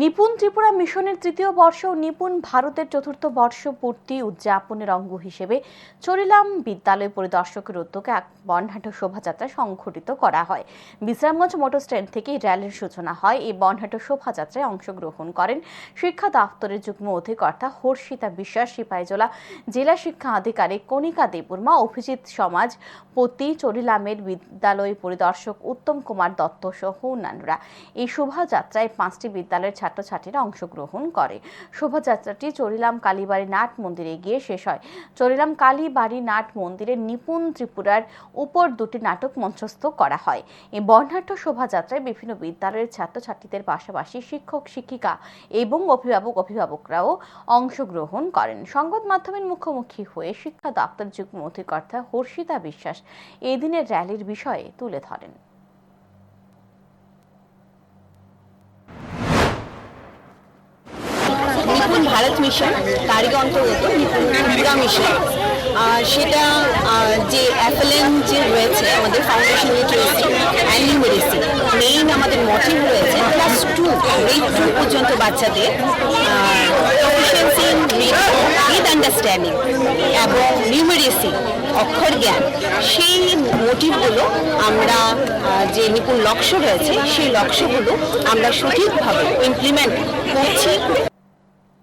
নিপুণ ত্রিপুরা মিশনের তৃতীয় বর্ষ ও নিপুণ ভারতের চতুর্থ বর্ষ পূর্তি উদযাপনের অঙ্গ হিসেবে চরিলাম বিদ্যালয় পরিদর্শকের উদ্যোগে এক বর্ণাঢ্য শোভাযাত্রা সংঘটিত করা হয়। বিশ্রামগঞ্জ মোটর স্ট্যান্ড থেকে র্যালির সূচনা হয়। এই বর্ণাঢ্য শোভাযাত্রায় অংশগ্রহণ করেন শিক্ষা দপ্তরের যুগ্ম অধিকর্তা হর্ষিতা বিশ্বাস সিপাহীজলা জেলা শিক্ষা আধিকারিক কণিকা দেববর্মা, অভিজিৎ সমাজ, পতি চরিলামের বিদ্যালয় পরিদর্শক উত্তম কুমার দত্ত সহ অন্যান্যরা। এই শোভাযাত্রায় পাঁচটি বিদ্যালয়ের ছাত্রছাত্রীরা অংশগ্রহণ করে। শোভাযাত্রাটি চরিলাম কালীবাড়ি নাট মন্দিরে গিয়ে শেষ হয়। চরিলাম কালীবাড়ি নাট মন্দিরে নিপুণ ত্রিপুরার উপর দুটি নাটক মঞ্চস্থ করা হয়। এই বর্ণাঢ্য শোভাযাত্রায় বিভিন্ন বিদ্যালয়ের ছাত্রছাত্রীদের পাশাপাশি শিক্ষক, শিক্ষিকা এবং অভিভাবক, অভিভাবকরাও অংশগ্রহণ করেন। সংবাদ মাধ্যমের মুখোমুখি হয়ে শিক্ষা দপ্তর যুগ্ম অধিকর্তা হর্ষিতা বিশ্বাস এই দিনের র্যালির বিষয়ে তুলে ধরেন। ভারত মিশন, তারই অন্তর্গত ত্রিপুরা মিশন। সেটা যে অ্যাপেলেন যে রয়েছে, আমাদের foundation literacy and numeracy main আমাদের মোটিভ রয়েছে ক্লাস টু গ্রেড টু পর্যন্ত বাচ্চাদের আন্ডারস্ট্যান্ডিং এবং নিউমেরেসি অক্ষর জ্ঞান। সেই মোটিভগুলো আমরা যে নিপুণ লক্ষ্য রয়েছে, সেই লক্ষ্যগুলো আমরা সঠিকভাবে ইমপ্লিমেন্ট করছি।